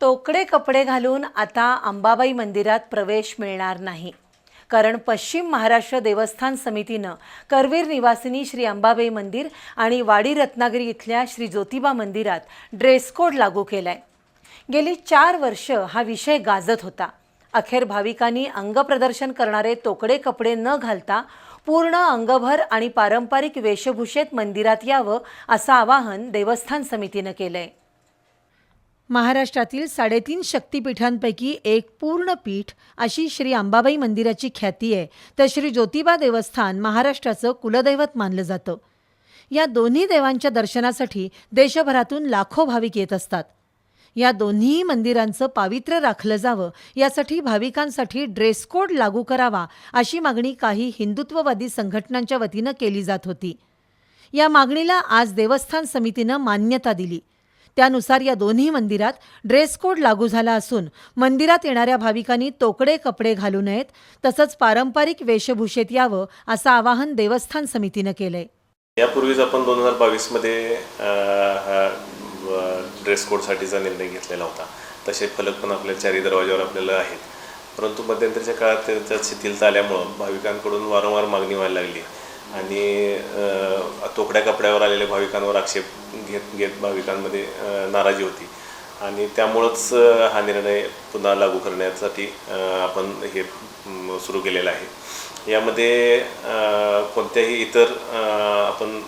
तोकडे कपडे घालून आता अंबाबाई मंदिरात प्रवेश मिळणार नाही. कारण पश्चिम महाराष्ट्र देवस्थान समितीनं करवीर निवासिनी श्री अंबाबाई मंदिर आणि वाडी रत्नागिरी इथल्या श्री ज्योतिबा मंदिरात ड्रेस कोड लागू केलाय. गेली चार वर्ष हा विषय गाजत होता. अखेर भाविकांनी अंगप्रदर्शन करणारे तोकडे कपडे न घालता पूर्ण अंगभर आणि पारंपरिक वेशभूषेत मंदिरात यावं असं आवाहन देवस्थान समितीनं केलं आहे महाराष्ट्रातील साडेतीन शक्तिपीठांपैकी एक पूर्ण पीठ अशी श्री अंबाबाई मंदिराची ख्याती आहे. तर श्री ज्योतिबा देवस्थान महाराष्ट्राचं कुलदैवत मानलं जातं. या दोन्ही देवांच्या दर्शनासाठी देशभरातून लाखो भाविक येत असतात. या दोन्ही मंदिरांचं पावित्र्य राखलं जावं यासाठी भाविकांसाठी ड्रेस कोड लागू करावा अशी मागणी काही हिंदुत्ववादी संघटनांच्या वतीनं केली जात होती. या मागणीला आज देवस्थान समितीनं मान्यता दिली. त्यानुसार या दोन्ही मंदिरात ड्रेस कोड लागू झाला असून मंदिरात येणाऱ्या भाविकांनी तोकडे कपडे घालू नयेत तसंच पारंपरिक वेशभूषेत यावं असं आवाहन देवस्थान समितीनं केलंय. यापूर्वीच आपण दोन हजार बावीसमध्ये ड्रेस कोडसाठीचा निर्णय घेतलेला होता. तसे फलक पण आपल्या चारी दरवाज्यावर आपल्याला आहेत. परंतु मध्यंतरीच्या काळात त्याच्यात शिथिलता आल्यामुळं भाविकांकडून वारंवार मागणी व्हायला लागली. आणि तोकड्या कपड्यावर आलेल्या भाविकांवर आक्षेप घेत घेत भाविकांमध्ये नाराजी होती. आणि त्यामुळंच हा निर्णय पुन्हा लागू करण्यासाठी आपण हे सुरू केलेला आहे. यामध्ये कोणत्याही इतर आपण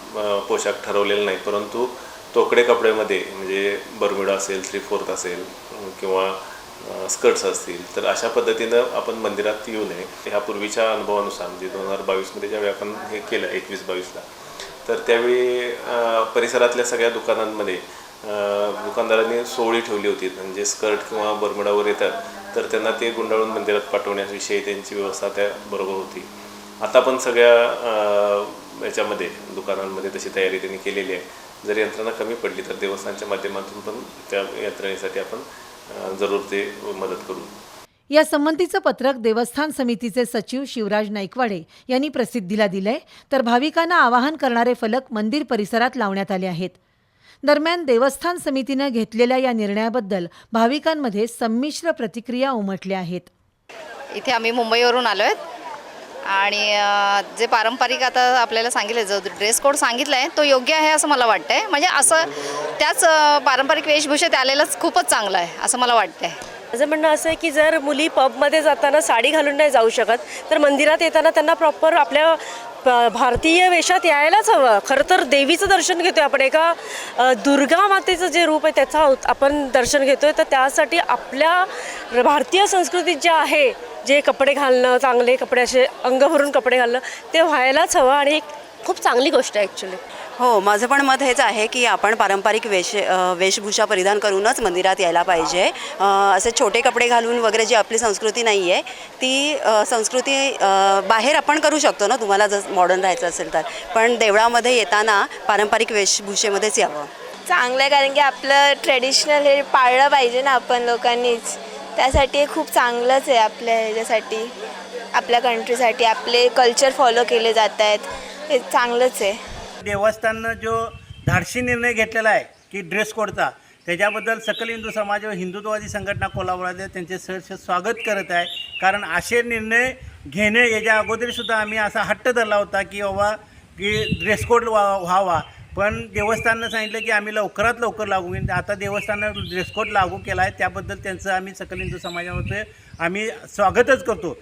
पोशाख ठरवलेले नाही परंतु तोकडे कपड्यामध्ये म्हणजे बर्मिडो असेल थ्री फोर्थ असेल किंवा स्कर्ट्स असतील तर अशा पद्धतीनं आपण मंदिरात येऊ नये. ह्या पूर्वीच्या अनुभवानुसार म्हणजे दोन हजार बावीसमध्ये ज्यावेळी आपण हे केलं एकवीस बावीसला तर त्यावेळी परिसरातल्या सगळ्या दुकानांमध्ये दुकानदारांनी सोळी ठेवली होती. म्हणजे स्कर्ट किंवा बरमुडावर येतात तर त्यांना ते गुंडाळून मंदिरात पाठवण्याविषयी त्यांची व्यवस्था त्या बरोबर होती. आता पण सगळ्या याच्यामध्ये दुकानांमध्ये तशी तयारी त्यांनी केलेली आहे. जर यंत्रणा कमी पडली तर देवस्थानच्या माध्यमातून पण त्या यंत्रणेसाठी आपण जरूर ते मदत करू. या संबंधीचं पत्रक देवस्थान समितीचे सचिव शिवराज नाईकवाडे यांनी प्रसिद्धीला दिलंय. तर भाविकांना आवाहन करणारे फलक मंदिर परिसरात लावण्यात आले आहेत. दरम्यान देवस्थान समितीनं घेतलेल्या या निर्णयाबद्दल भाविकांमध्ये संमिश्र प्रतिक्रिया उमटल्या आहेत. इथे आम्ही मुंबईवरून आलो आहेत आणि जे पारंपरिक आता आपल्याला सांगितलं जो ड्रेस कोड सांगितला आहे तो योग्य आहे असं मला वाटतं आहे म्हणजे असं त्याच पारंपरिक वेशभूषेत आलेलंच खूपच चांगलं आहे असं मला वाटतं आहे माझं म्हणणं असं आहे की जर मुली पबमध्ये जाताना साडी घालून नाही जाऊ शकत तर मंदिरात येताना त्यांना प्रॉपर आपल्या प- भारतीय वेशात यायलाच हवं. खरं तर देवीचं दर्शन घेतोय आपण. एका अ, दुर्गा मातेचं जे रूप आहे त्याचं आहोत- आपण दर्शन घेतोय. तर त्यासाठी आपल्या र- भारतीय संस्कृतीत जे आहे जे कपडे घालणं चांगले कपडे असे अंग भरून कपडे घालणं ते व्हायलाच हवं. आणि एक खूप चांगली गोष्ट आहे ॲक्च्युली हो माझं पण मत हेच आहे की आपण पारंपरिक वेश वेशभूषा परिधान करूनच मंदिरात यायला पाहिजे. असे छोटे कपडे घालून वगैरे जी आपली संस्कृती नाही आहे ती संस्कृती बाहेर आपण करू शकतो ना तुम्हाला जर मॉडर्न राहायचं असेल तर. पण देवळामध्ये येताना पारंपरिक वेशभूषेमध्येच यावं. चांगलं आहे कारण की आपलं ट्रेडिशनल हे पाळलं पाहिजे ना आपण लोकांनीच. त्यासाठी खूप चांगलंच आहे आपल्या ह्याच्यासाठी आपल्या कंट्रीसाठी आपले कल्चर फॉलो केले जात आहेत. हे चांगलंच आहे. देवस्थाननं जो धाडशी निर्णय घेतलेला आहे की ड्रेस कोडचा त्याच्याबद्दल सकल हिंदू समाज व हिंदुत्ववादी संघटना कोल्हापुरात त्यांचे सहर्ष स्वागत करत आहे. कारण असे निर्णय घेणे याच्या अगोदरसुद्धा आम्ही असा हट्ट धरला होता की बाबा की ड्रेस कोड व्हा व्हावा. पण देवस्थाननं सांगितलं की आम्ही लवकरात लवकर लागू घेईन आता देवस्थाननं ड्रेस कोड लागू केला आहे त्याबद्दल त्यांचं आम्ही सकल हिंदू समाजामध्ये आम्ही स्वागतच करतो.